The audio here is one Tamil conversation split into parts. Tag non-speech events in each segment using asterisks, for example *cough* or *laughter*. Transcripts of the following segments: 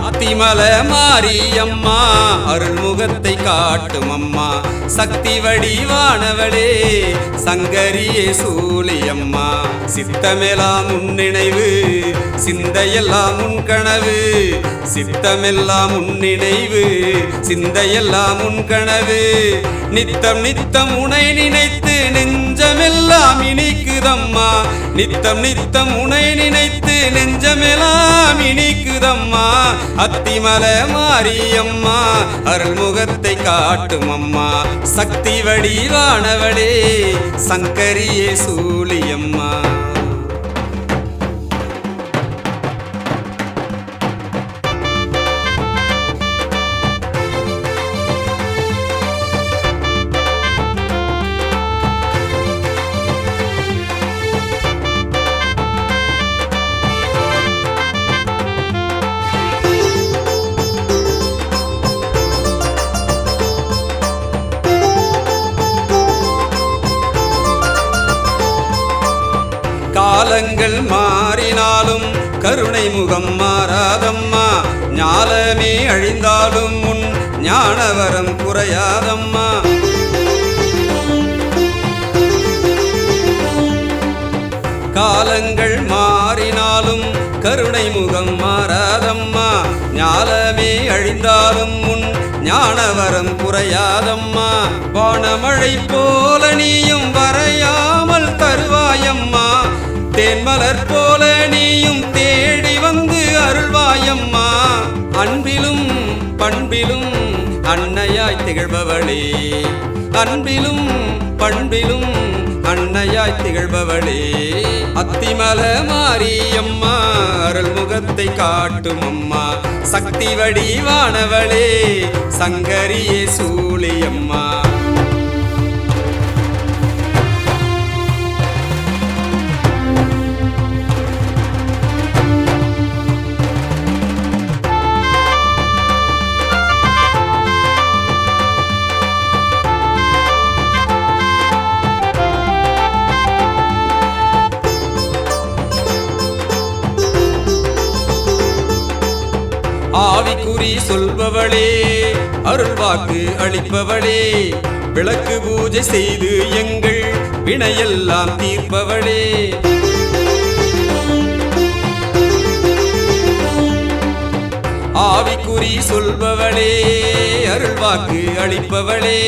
அத்திமல மாரியம்மா அருள்முகத்தை காட்டும் அம்மா சக்தி வடிவானவளே சங்கரியே சூழியம்மா சித்தமெலாம் உன் நினைவு சிந்தையெல்லாம் உன் கனவு சித்தமெல்லாம் உன் நினைவு சிந்தையெல்லாம் உன் கனவு. நித்தம் நித்தம் உனை நினைத்து நெஞ்சமெல்லாம் இனிக்குதம்மா. நித்தம் நித்தம் உனை நினைத்து நெஞ்சமெல்லாம் இனிக்குதம்மா. அத்திமலை மாரியம்மா அருள்முகத்தை காட்டும் அம்மா சக்தி வடிவானவளே சங்கரியே சூழியம் காலங்கள் மாறினாலும் கருணை முகம் மாறாதம்மா. ஞாலமே அழிந்தாலும் உன் ஞானவரம் குறையாதம்மா. காலங்கள் மாறினாலும் கருணை முகம் மாறாதம்மா. ஞாலமே அழிந்தாலும் உன் ஞானவரம் குறையாதம்மா. வானமழை போல நீயும் வரையாமல் தருவாயம்மா. தேன் மலர் போல நீயும் தேடி வந்து அருள்வாயம்மா. அன்பிலும் பண்பிலும் அன்னையாய் திகழ்பவளே. அன்பிலும் பண்பிலும் அன்னையாய் திகழ்பவளே. அத்திமல மாரியம்மா அருள் முகத்தை காட்டும் அம்மா சக்தி வடிவானவளே சங்கரியே சூழியம்மா ஆவிக்குறி சொல்பவளே அருள்வாக்கு அளிப்பவளே விளக்கு பூஜை செய்து எங்கள் வினையெல்லாம் தீர்ப்பவளே. ஆவிக்குறி சொல்பவளே அருள்வாக்கு அளிப்பவளே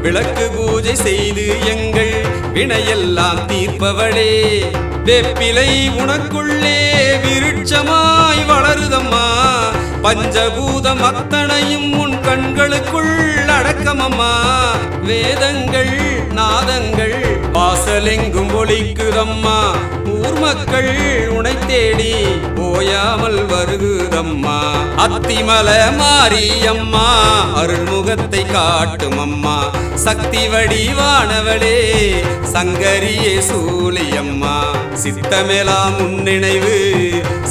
விளக்கு பூஜை செய்து எங்கள் வினையெல்லாம் தீர்ப்பவளே. வெப்பிலை உனக்குள்ளே விருட்சமாய் வளருதம்மா. பஞ்சபூதம் அத்தனையும் உன் கண்களுக்குள் அடக்கமம்மா. வேதங்கள் நாதங்கள் வாசலெங்கும் ஒழிக்குதம்மா ஊர் மக்கள் உனை தேடி ஓயாமல் வருகுதம்மா. அத்திமல மாரியம்மா அருள்முகத்தை காட்டுமம்மா. சக்தி வடிவானவளே சங்கரியே சூழியம்மா சித்தமெலாம் உன்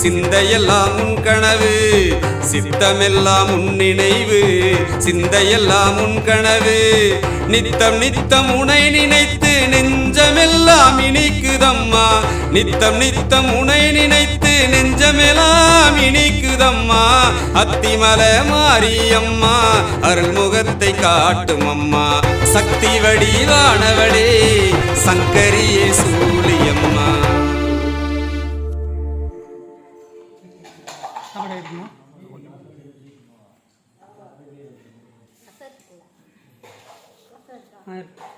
சிந்தையெல்லாம் உன் கனவு சித்தமெல்லாம் உன் நினைவு. சிந்தையெல்லாம் உன் கனவு. நித்தம் நித்தம் உனை நினைத்து நெஞ்சமெல்லாம் இனிக்குதம்மா. நித்தம் நித்தம் உனை நினைத்து நெஞ்சமெல்லாம் இனிக்குதம்மா. அத்திமலை மாரியம்மா அருள்முகத்தை காட்டும் அம்மா சக்தி வடிவானவடே சங்கரியே சூழிய. சாப்பாடு இருக்குமா ஆ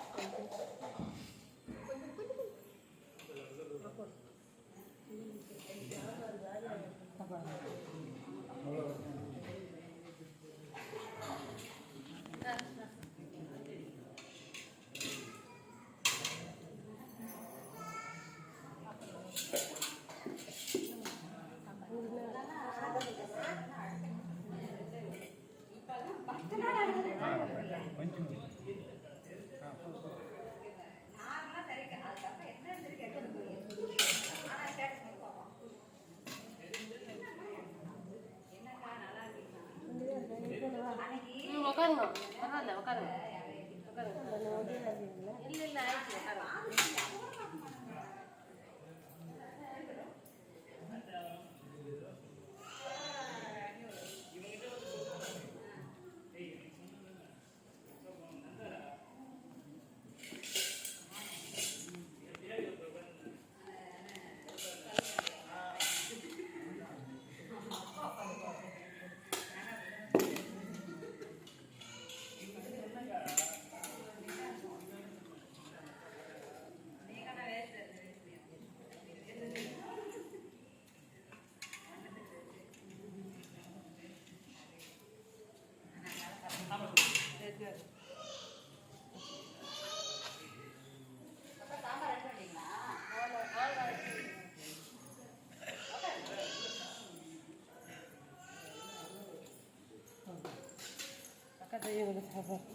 哎呦，我的头发。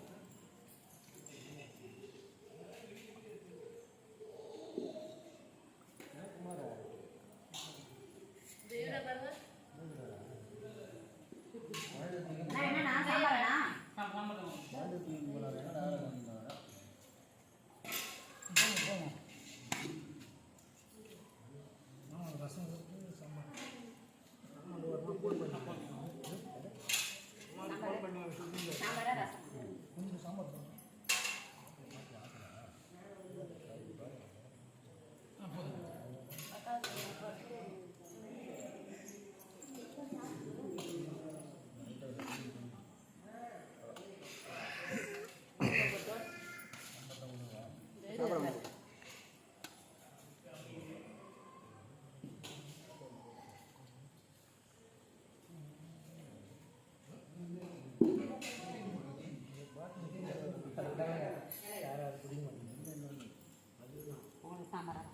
Amara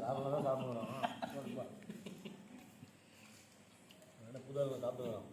சாப்பிட தான் சாப்பிடுவோம் *laughs* புது சாப்பிடுவோம்